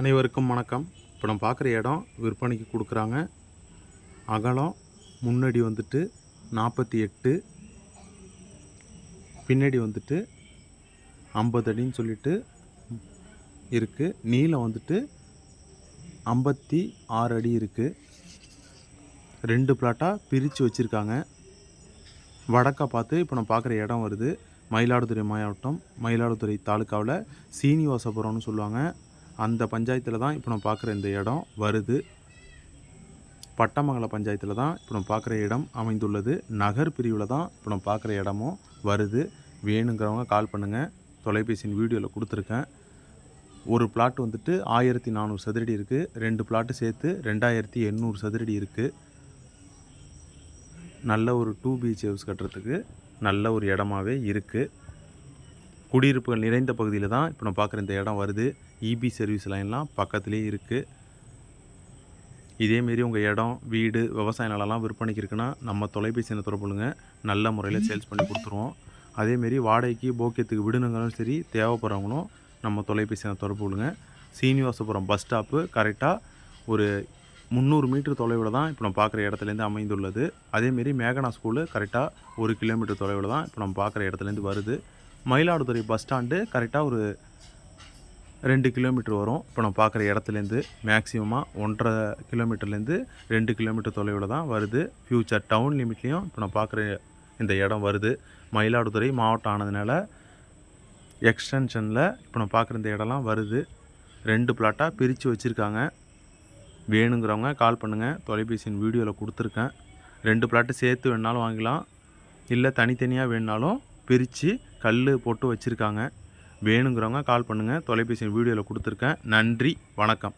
அனைவருக்கும் வணக்கம். இப்போ நம்ம பார்க்குற இடம் விற்பனைக்கு கொடுக்குறாங்க. அகலம் முன்னாடி வந்துட்டு நாற்பத்தி எட்டு பின்னாடி வந்துட்டு ஐம்பது அடின்னு சொல்லிட்டு இருக்குது நீளம் வந்துட்டு ஐம்பத்தி ஆறு அடி இருக்குது ரெண்டு பிளாட்டாக பிரித்து வச்சுருக்காங்க. வடக்கா பார்த்து இப்போ நம்ம பார்க்குற இடம் வருது. மயிலாடுதுறை மாவட்டம் மயிலாடுதுறை தாலுக்காவில் சீனிவாசபுரம்னு சொல்லுவாங்க. அந்த பஞ்சாயத்தில் தான் இப்போ நம்ம பார்க்குற இந்த இடம் வருது. பட்டமங்கல பஞ்சாயத்தில் தான் இப்போ நம்ம பார்க்குற இடம் அமைந்துள்ளது. நகர் பிரிவில் தான் இப்போ நம்ம பார்க்குற இடமும் வருது. வேணுங்கிறவங்க கால் பண்ணுங்கள் தொலைபேசியின் வீடியோவில் கொடுத்துருக்கேன். ஒரு பிளாட் வந்துட்டு ஆயிரத்தி நானூறு சதுரடி இருக்குது ரெண்டு பிளாட்டு சேர்த்து ரெண்டாயிரத்தி எண்ணூறு சதுரடி இருக்குது நல்ல ஒரு டூ பிஹெச் ஹவுஸ் கட்டுறதுக்கு நல்ல ஒரு இடமாவே இருக்குது குடியிருப்புகள் நிறைந்த பகுதியில் தான் இப்போ நம்ம பார்க்குற இந்த இடம் வருது. இபி சர்வீஸ் லைன்லாம் பக்கத்துலேயே இருக்குது இதேமாரி உங்கள் இடம் வீடு விவசாய நிலம்லாம் விற்பனைக்கு இருக்குன்னா நம்ம தொலைபேசி எண்ணை தொடர்புங்க நல்ல முறையில் சேல்ஸ் பண்ணி கொடுத்துருவோம். அதேமாரி வாடகைக்கு போக்கியத்துக்கு விடுனுங்களும் சரி தேவைப்படுறவங்களும் நம்ம தொலைபேசி எண்ணை தொடர்பு சீனிவாசபுரம் பஸ் ஸ்டாப்பு கரெக்டாக ஒரு முந்நூறு மீட்டர் தொலைவில் தான் இப்போ நம்ம பார்க்குற இடத்துலேருந்து அமைந்துள்ளது. அதேமாரி மேகனா ஸ்கூலு கரெக்டாக ஒரு கிலோமீட்டர் தொலைவில் தான் இப்போ நம்ம பார்க்குற இடத்துலேருந்து வருது. மயிலாடுதுறை பஸ் ஸ்டாண்டு கரெக்டாக ஒரு ரெண்டு கிலோமீட்டர் வரும். இப்போ நம்ம பார்க்குற இடத்துலேருந்து மேக்ஸிமமாக ஒன்றரை கிலோமீட்டர்லேருந்து ரெண்டு கிலோமீட்டர் தொலைவில் தான் வருது. ஃப்யூச்சர் டவுன் லிமிட்லேயும் இப்போ நான் பார்க்குற இந்த இடம் வருது. மயிலாடுதுறை மாவட்டம் ஆனதுனால எக்ஸ்டென்ஷனில் இப்போ நான் பார்க்குற இந்த இடம்லாம் வருது. ரெண்டு பிளாட்டாக பிரித்து வச்சுருக்காங்க. வேணுங்கிறவங்க கால் பண்ணுங்கள் தொலைபேசியின் வீடியோவில் கொடுத்துருக்கேன். ரெண்டு பிளாட்டு சேர்த்து வேணாலும் வாங்கிக்கலாம். இல்லை தனித்தனியாக வேணுனாலும் பிரித்து கல் போட்டு வச்சுருக்காங்க. வேணுங்கிறவங்க கால் பண்ணுங்கள் தொலைபேசி வீடியோவில் கொடுத்துருக்கேன். நன்றி. வணக்கம்.